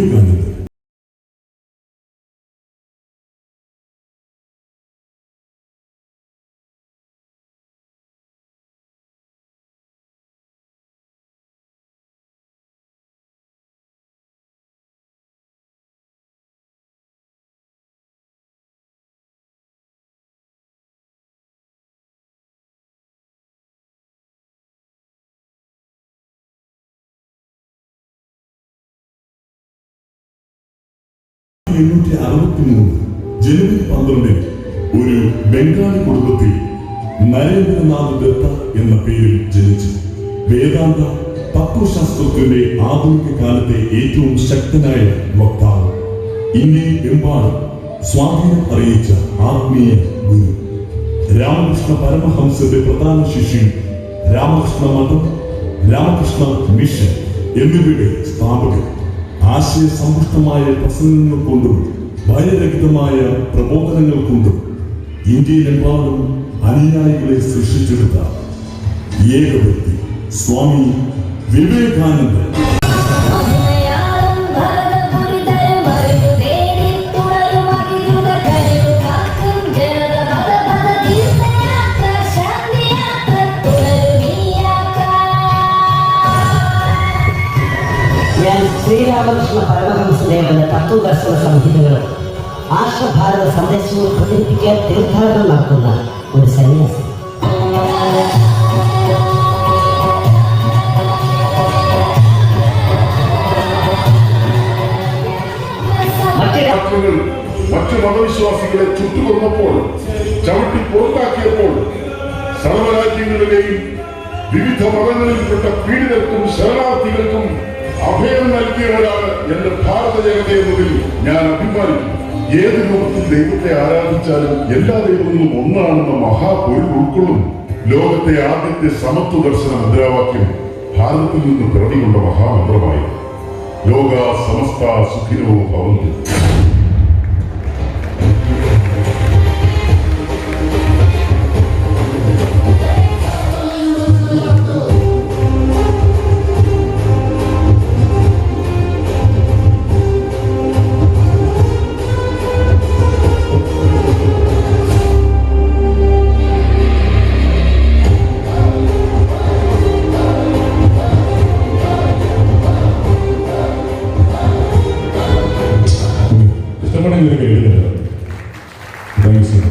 വിവേകാനന്ദൻ എണ്ണൂറ്റി അറുപത്തി മൂന്ന് ജനുവരി പന്ത്രണ്ടിന് ഒരു ബംഗാളി കുടുംബത്തിൽ നരേന്ദ്രനാഥ് ദത്ത എന്ന പേരിൽ ജനിച്ചു. വേദാന്ത തത്വശാസ്ത്രത്തിന്റെ ആധുനിക കാലത്തെ ഏറ്റവും ശക്തനായ വക്താവ്. ഇന്ത്യയിൽ എമ്പാടും സ്വാധീനം അറിയിച്ച ആത്മീയ ഗുരു. രാമകൃഷ്ണ പരമഹംസന്റെ പ്രധാന ശിഷ്യൻ രാമകൃഷ്ണ മഠം രാമകൃഷ്ണ മിഷൻ എന്നിവയുടെ സ്ഥാപകൻ. ആശയസമ്പുഷ്ടമായ പ്രസംഗങ്ങൾ കൊണ്ടും ഭയരഹിതമായ പ്രബോധനങ്ങൾ കൊണ്ടും ഇന്ത്യയിലെമ്പാടും അനുയായികളെ സൃഷ്ടിച്ചെടുത്ത ഏക വ്യക്തി സ്വാമി വിവേകാനന്ദൻ. ശ്രീരാമകൃഷ്ണ പരമഹംസദേവന്റെ തത്വദർശന സംഹിതകളും ആശ്വഭാരത സന്ദേശവും പ്രചരിപ്പിക്കാൻ തീർത്ഥാടനം നടത്തുന്ന ഒരു സന്യാസി. മറ്റു മതവിശ്വാസികളെ ചുട്ടുകൊന്നപ്പോൾ ചവിട്ടി പുറത്താക്കിയപ്പോൾ സർവരാജ്യങ്ങളിലെയും വിവിധ മതങ്ങളിൽപ്പെട്ട പീഡിതർക്കും ശരണാർത്ഥികൾക്കും അഭയം നൽകിയവരാണ് എന്റെ ഭാരത ജനതയെ ഞാൻ അഭിമാനിക്കുന്നു ഏത് രൂപത്തിൽ ദൈവത്തെ ആരാധിച്ചാലും എല്ലാ ദൈവങ്ങളും ഒന്നാണെന്ന മഹാപൊരുൾ ഉൾക്കൊള്ളും ലോകത്തെ ആദ്യത്തെ സമത്വ ദർശന മുദ്രാവാക്യം ഭാരതത്തിൽ നിന്ന് പിറവികൊണ്ട മഹാമന്ത്രമായി ലോക സമസ്ത സുഖിനോ ഭവന്തു. കഷ്ടപ്പെടുന്ന ഒരു